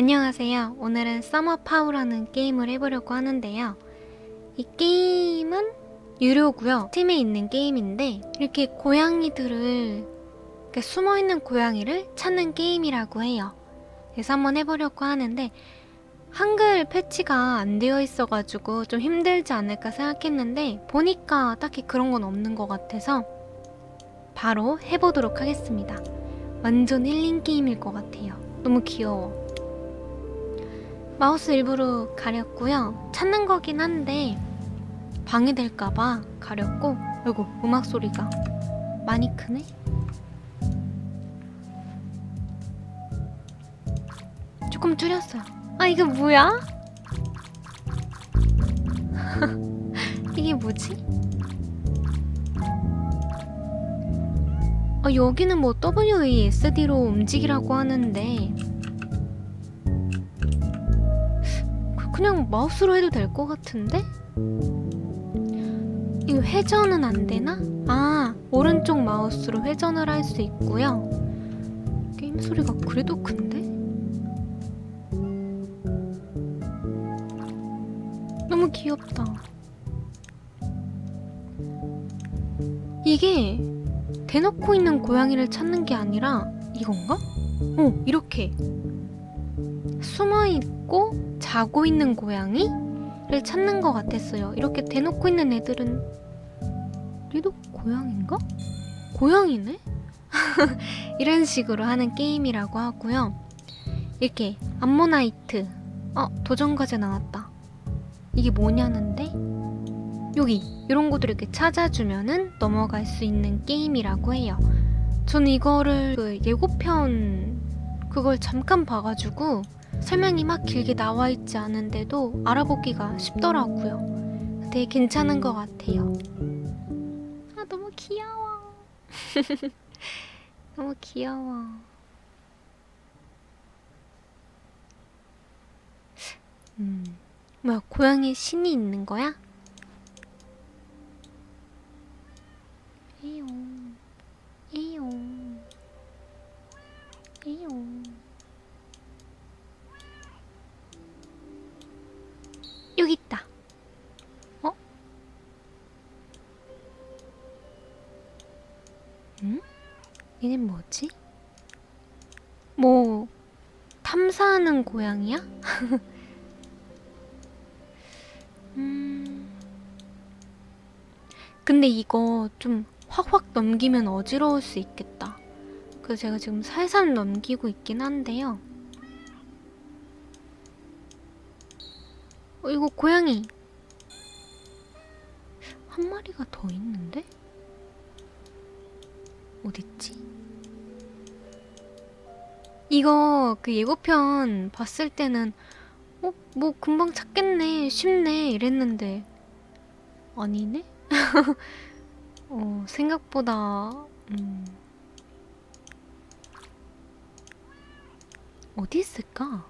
안녕하세요. 오늘은 서머파우라는 게임을 해보려고 하는데요. 이 게임은 유료고요. 팀에 있는 게임인데 이렇게 고양이들을 이렇게 숨어있는 고양이를 찾는 게임이라고 해요. 그래서 한번 해보려고 하는데 한글 패치가 안 되어 있어가지고 좀 힘들지 않을까 생각했는데 보니까 딱히 그런 건 없는 것 같아서 바로 해보도록 하겠습니다. 완전 힐링 게임일 것 같아요. 너무 귀여워. 마우스 일부러 가렸고요. 찾는 거긴 한데 방해될까봐 가렸고 아이고 음악 소리가 많이 크네. 조금 줄였어요. 아 이게 뭐야? 이게 뭐지? 아, 여기는 뭐 WASD로 움직이라고 하는데 그- 그냥 마우스로 해도 될 것 같은데? 이거 회전은 안 되나? 아, 오른쪽 마우스로 회전을 할 수 있고요. 게임 소리가 그래도 큰데? 너무 귀엽다. 이게 대놓고 있는 고양이를 찾는 게 아니라 이건가? 어, 이렇게 숨어 있 고 자고 있는 고양이를 찾는 것 같았어요. 이렇게 대놓고 있는 애들은 얘도 고양인가? 고양이네? 이런 식으로 하는 게임이라고 하고요. 이렇게 암모나이트 어 도전 과제 나왔다. 이게 뭐냐는데 여기 이런 것들 이렇게 찾아주면은 넘어갈 수 있는 게임이라고 해요. 저는 이거를 그 예고편 그걸 잠깐 봐가지고 설명이 막 길게 나와 있지 않은데도 알아보기가 쉽더라고요. 되게 괜찮은 것 같아요. 아 너무 귀여워. 너무 귀여워. 음, 뭐야 고양이 신이 있는 거야? 에용, 에용, 에용. 여기 있다. 어? 응? 얘는 뭐지? 뭐 탐사하는 고양이야? 음. 근데 이거 좀 확확 넘기면 어지러울 수 있겠다. 그래서 제가 지금 살살 넘기고 있긴 한데요. 어, 이거 고양이. 한 마리가 더 있는데? 어딨지? 이거 그 예고편 봤을 때는 어, 뭐 금방 찾겠네, 쉽네 이랬는데 아니네? 어, 생각보다 음, 어디 있을까?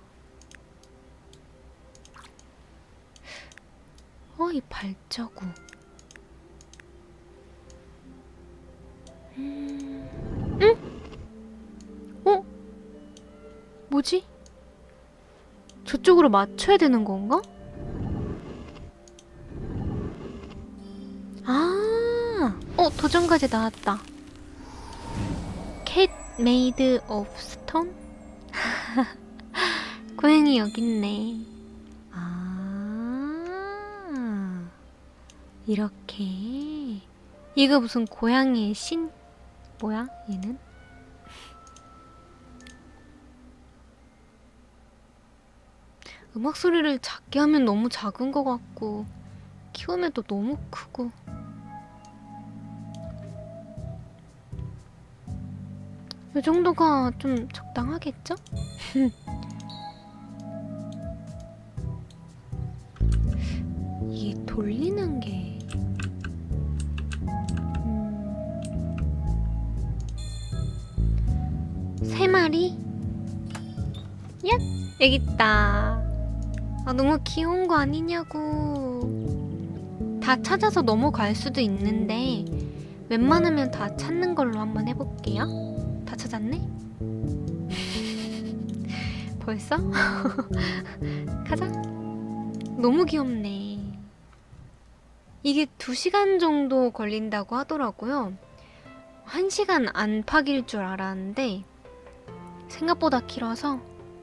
어, 이 발자국. 음, 응? 어? 뭐지? 저쪽으로 맞춰야 되는 건가? 아, 어, 도전 과제 나왔다. 캣 메이드 오브 스톤? 고양이 여기 있네. 아, 이렇게. 이거 무슨 고양이의 신? 뭐야, 얘는? 음악 소리를 작게 하면 너무 작은 것 같고, 키우면 또 너무 크고. 이 정도가 좀 적당하겠죠? 이게 돌리는 게 세 마리? 야 여기 있다. 아 너무 귀여운 거 아니냐고. 다 찾아서 넘어갈 수도 있는데 웬만하면 다 찾는 걸로 한번 해볼게요. 다 찾았네? 벌써? 가자. 너무 귀엽네. 이게 2시간 정도 걸린다고 하더라고요. 1시간 안팎일 줄 알았는데 생각보다 길어서.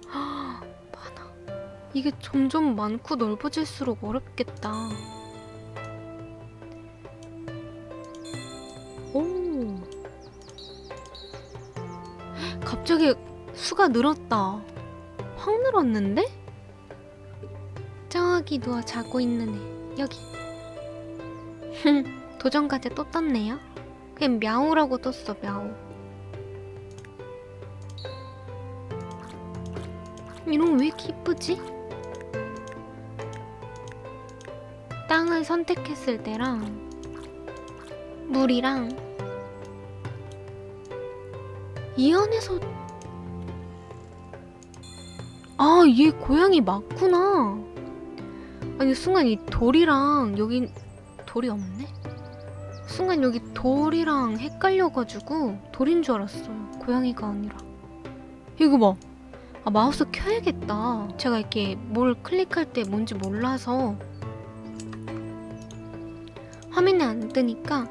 아 많아. 이게 점점 많고 넓어질수록 어렵겠다. 오. 갑자기 수가 늘었다. 확 늘었는데? 저기 누워 자고 있는 애 여기. 도전과제 또 떴네요. 그냥 мя우라고 떴어 мя우 이런 거왜 이렇게 이쁘지? 땅을 선택했을 때랑 물이랑 이 안에서 아, 얘 고양이 맞구나. 아니 순간 이 돌이랑 여기 돌이 없네. 순간 여기 돌이랑 헷갈려가지고 돌인 줄 알았어요. 고양이가 아니라. 이거 봐. 아 마우스 켜야겠다. 제가 이렇게 뭘 클릭할 때 뭔지 몰라서 화면에 안 뜨니까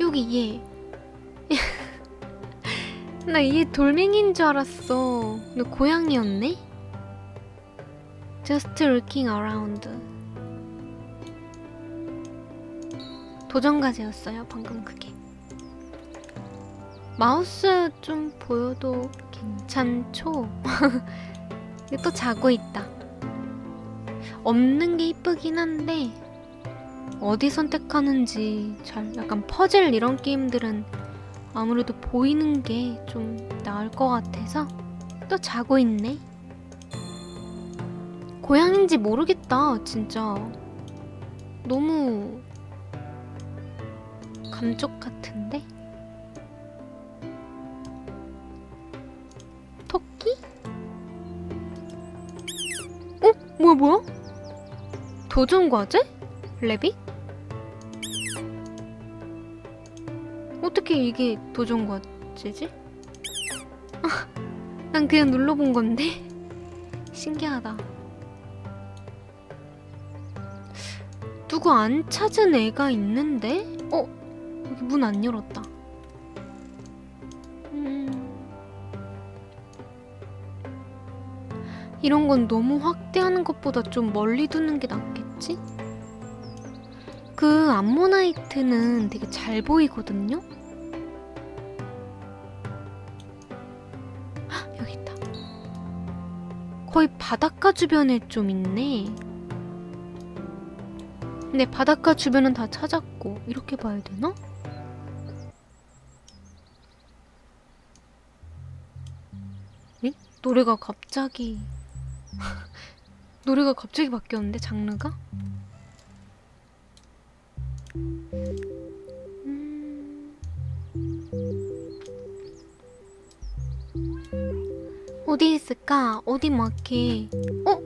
여기 얘. 나 얘 돌멩이인 줄 알았어. 근데 고양이였네? Just looking around. 도전 과제였어요, 방금 그게. 마우스 좀 보여도 괜찮죠? 또 자고 있다. 없는 게 이쁘긴 한데, 어디 선택하는지 잘, 약간 퍼즐 이런 게임들은 아무래도 보이는 게 좀 나을 것 같아서 또 자고 있네. 고양인지 모르겠다, 진짜. 너무 감쪽 같 뭐야, 뭐야? 도전 과제? 레빗? 어떻게 이게 도전 과제지? 아, 난 그냥 눌러본 건데? 신기하다. 누구 안 찾은 애가 있는데? 어? 문 안 열었다. 이런 건 너무 확대하는 것보다 좀 멀리 두는 게 낫겠지? 그 암모나이트는 되게 잘 보이거든요? 헉, 여기 있다. 거의 바닷가 주변에 좀 있네. 근데 바닷가 주변은 다 찾았고 이렇게 봐야 되나? 에? 노래가 갑자기 노래가 갑자기 바뀌었는데 장르가? 음... 어디 있을까? 어디 막 이렇게 어?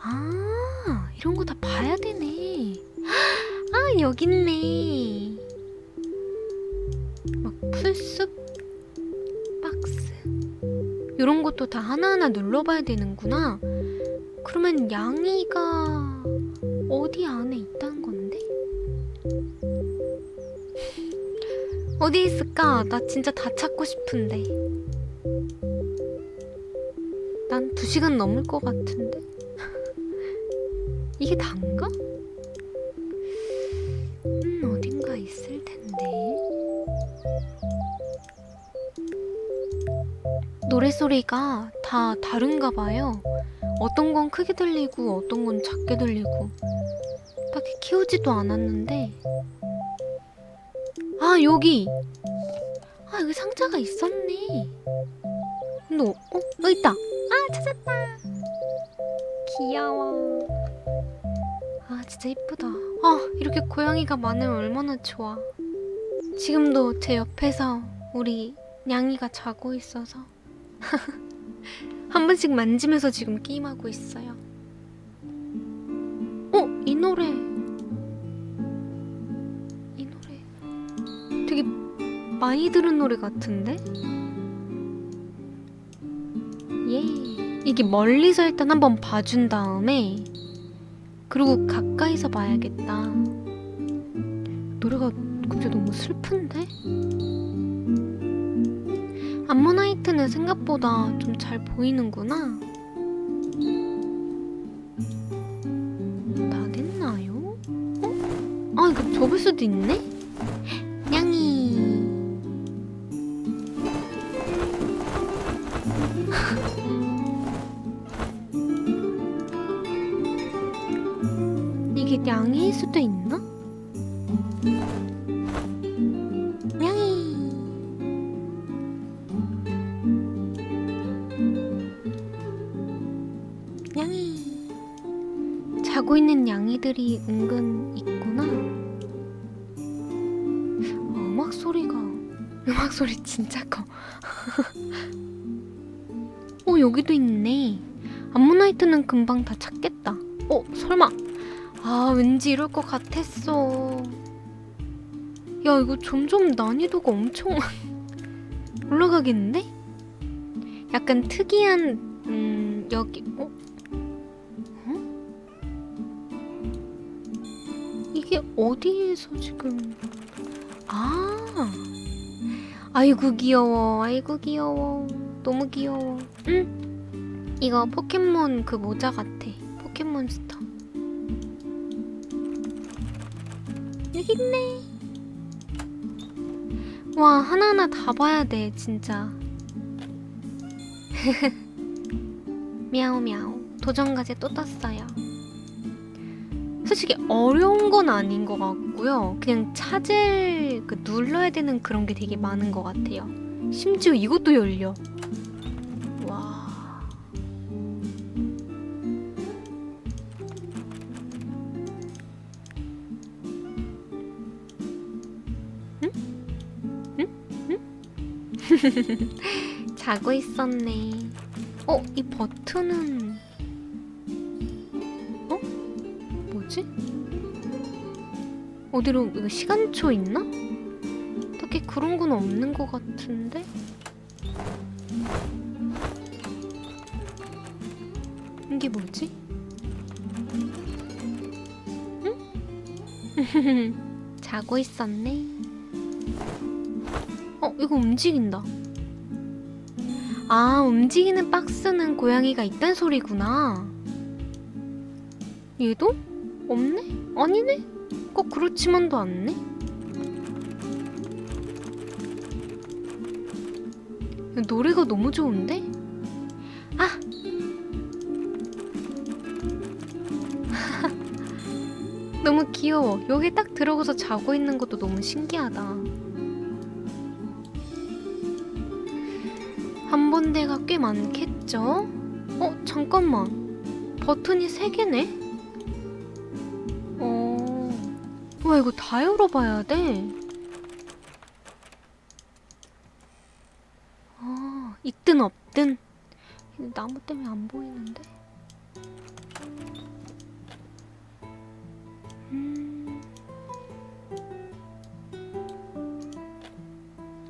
아 이런 거 다 봐야 되네. 아 여기 있네. 막 풀숲? 박스? 이런 것도 다 하나하나 눌러봐야 되는구나 그러면 양이가 어디 안에 있다는 건데? 어디 있을까? 나 진짜 다 찾고 싶은데 난 두 시간 넘을 것 같은데 이게 단가? 음, 어딘가 있을 텐데. 노래소리가 다 다른가 봐요. 어떤 건 크게 들리고 어떤 건 작게 들리고. 딱히 키우지도 않았는데. 아, 여기! 아, 여기 상자가 있었네. 근데, 어? 어, 있다! 아, 찾았다! 귀여워. 아 진짜 이쁘다. 아 이렇게 고양이가 많으면 얼마나 좋아. 지금도 제 옆에서 우리 냥이가 자고 있어서 한 번씩 만지면서 지금 게임하고 있어요. 어? 이 노래 이 노래 되게 많이 들은 노래 같은데? 예. 이게 멀리서 일단 한번 봐준 다음에 그리고 가까이서 봐야겠다. 노래가 근데 너무 슬픈데? 암모나이트는 생각보다 좀 잘 보이는구나. 다 됐나요? 어? 아 이거 접을 수도 있네? 냥이 이게 냥이일 수도 있나? 소리 진짜 커 어, 여기도 있네. 암모나이트는 금방 다 찾겠다. 어, 설마. 아, 왠지 이럴 것 같았어. 야, 이거 점점 난이도가 엄청 올라가겠는데? 약간 특이한, 음, 여기, 어? 어? 이게 어디에서 지금. 아. 아이고, 귀여워. 아이고, 귀여워. 너무 귀여워. 응? 이거 포켓몬 그 모자 같아. 포켓몬스터. 여기 있네. 와, 하나하나 다 봐야 돼, 진짜. 미야오미야오. 도전과제 또 떴어요. 솔직히 어려운 건 아닌 것 같고요. 그냥 찾을, 그 눌러야 되는 그런 게 되게 많은 것 같아요. 심지어 이것도 열려. 와. 응? 응? 응? 자고 있었네. 어, 이 버튼은 뭐지? 어디로 이거 시간초 있나? 딱히 그런 건 없는 것 같은데? 이게 뭐지? 응? 자고 있었네. 어, 이거 움직인다. 아, 움직이는 박스는 고양이가 있단 소리구나. 얘도? 없네? 아니네? 꼭 그렇지만도 않네? 노래가 너무 좋은데? 아! 너무 귀여워. 여기 딱 들어가서 자고 있는 것도 너무 신기하다. 한번 데가 꽤 많겠죠? 어, 잠깐만. 버튼이 세 개네? 와, 이거 다 열어봐야 돼. 아, 있든 없든. 나무 때문에 안 보이는데? 음.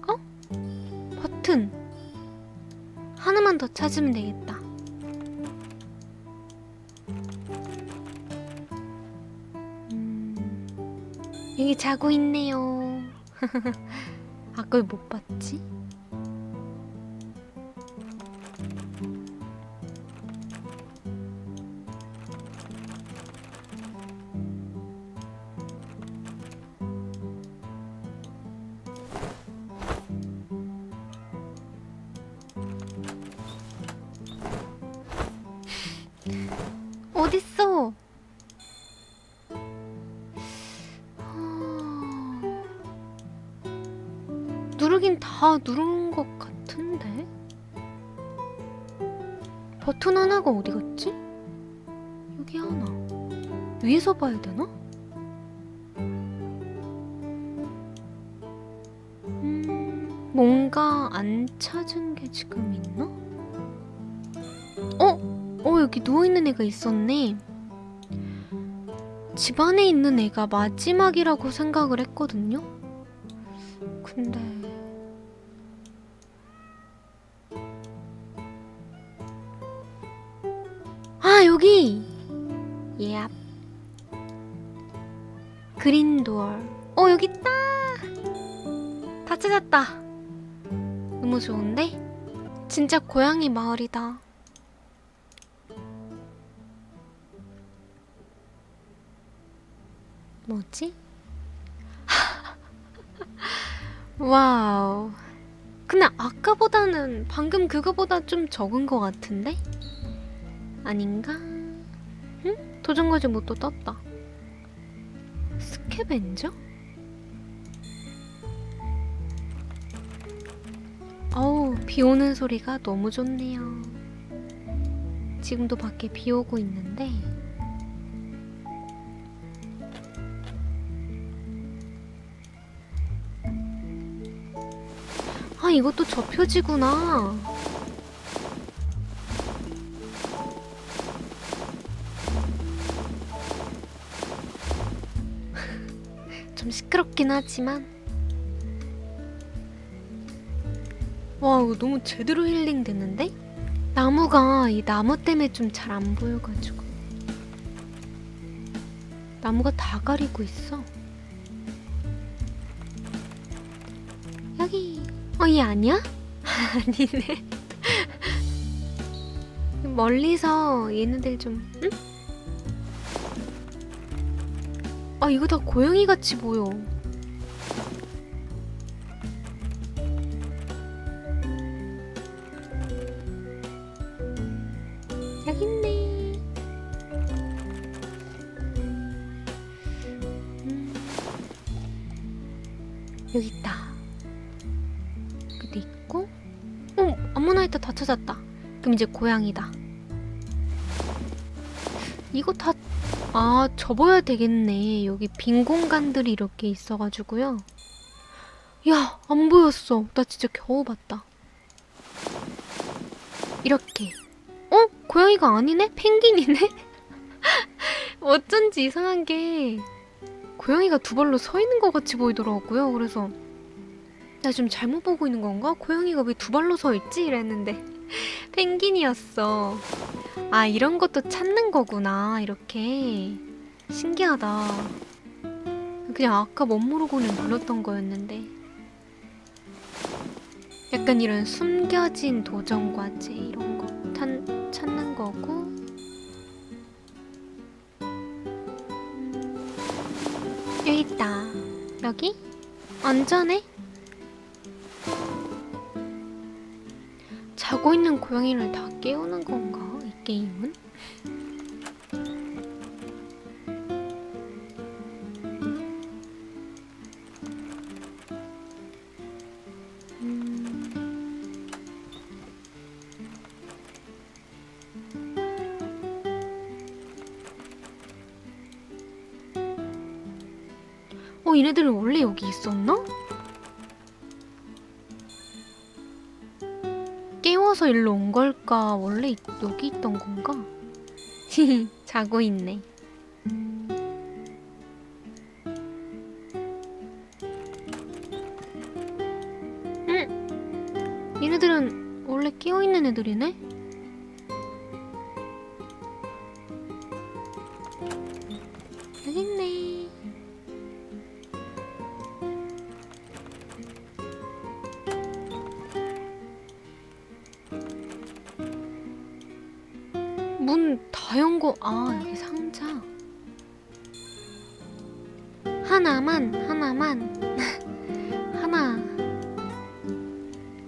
어? 버튼. 하나만 더 찾으면 되겠다. 자고 있네요. 아, 그걸 못 봤지? 하나. 위에서 봐야 되나? 음, 뭔가 안 찾은 게 지금 있나? 어? 어, 여기 누워있는 애가 있었네. 집 안에 있는 애가 마지막이라고 생각을 했거든요. 근데. 아 여기 다 찾았다 너무 좋은데 진짜 고양이 마을이다 뭐지 와우 근데 아까보다는 방금 그거보다 좀 적은 것 같은데? 아닌가? 응? 도전 과제 못또 떴다. 스캐벤저? 어우, 비 오는 소리가 너무 좋네요. 지금도 밖에 비 오고 있는데, 아, 이것도 저 표지구나. 좀 시끄럽긴 하지만. 와, 이거 너무 제대로 힐링 됐는데? 나무가 이 나무 때문에 좀 잘 안 보여가지고. 나무가 다 가리고 있어. 여기. 어, 얘 아니야? 아니네. 멀리서 얘네들 좀, 응? 아, 이거 다 고양이 같이 보여. 그럼 이제 고양이다. 이거 다, 아, 접어야 되겠네. 여기 빈 공간들이 이렇게 있어가지고요. 야, 안 보였어. 나 진짜 겨우 봤다. 이렇게. 어? 고양이가 아니네? 펭귄이네? 어쩐지 이상한 게 고양이가 두 발로 서 있는 것 같이 보이더라고요. 그래서 나 지금 잘못 보고 있는 건가? 고양이가 왜 두 발로 서 있지? 이랬는데 펭귄이었어. 아, 이런 것도 찾는 거구나. 이렇게. 신기하다. 그냥 아까 멋모르고는 눌렀던 거였는데. 약간 이런 숨겨진 도전 과제 이런 거 찾, 찾는 거고. 여기 있다. 여기? 안전해? 자고 있는 고양이를 다 깨우는 건가? 이 게임은? 음. 어, 얘네들은 원래 여기 있었나? 깨워서 일로 온 걸까? 원래 이- 여기 있던 건가? 자고 있네. 응? 얘네들은 원래 깨어있는 애들이네?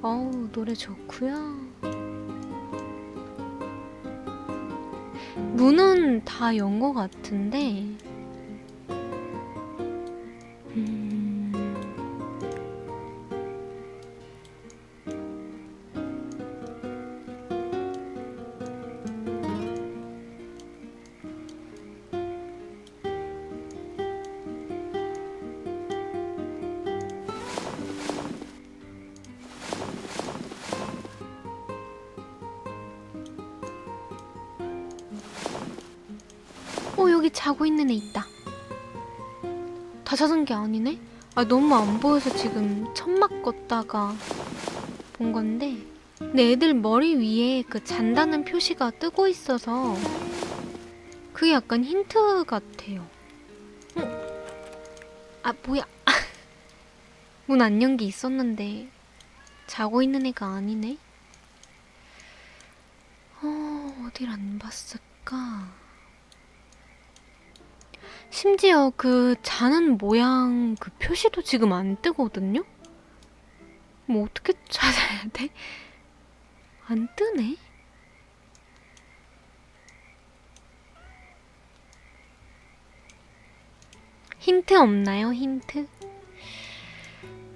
어우 노래 좋구요. 문은 다 연거 같은데 자고 있는 애 있다. 다 찾은 게 아니네? 아 너무 안 보여서 지금 천막 걷다가 본 건데 근데 애들 머리 위에 그 잔다는 표시가 뜨고 있어서 그게 약간 힌트 같아요. 어? 아 뭐야? 문 안 연 게 있었는데 자고 있는 애가 아니네. 어 어딜 안 봤을까? 심지어 그 자는 모양 그 표시도 지금 안 뜨거든요? 뭐 어떻게 찾아야 돼? 안 뜨네? 힌트 없나요? 힌트?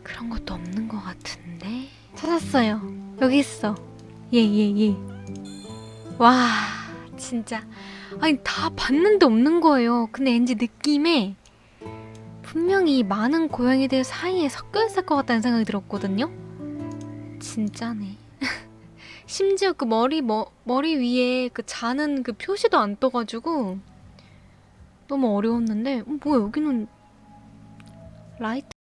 그런 것도 없는 것 같은데 찾았어요 여기 있어 예예예 와 진짜 아니 다 봤는데 없는 거예요. 근데 왠지 느낌에 분명히 많은 고양이들 사이에 섞여 있을 것 같다는 생각이 들었거든요. 진짜네. 심지어 그 머리 머, 머리 위에 그 자는 그 표시도 안 떠가지고 너무 어려웠는데 어, 뭐야 여기는 라이트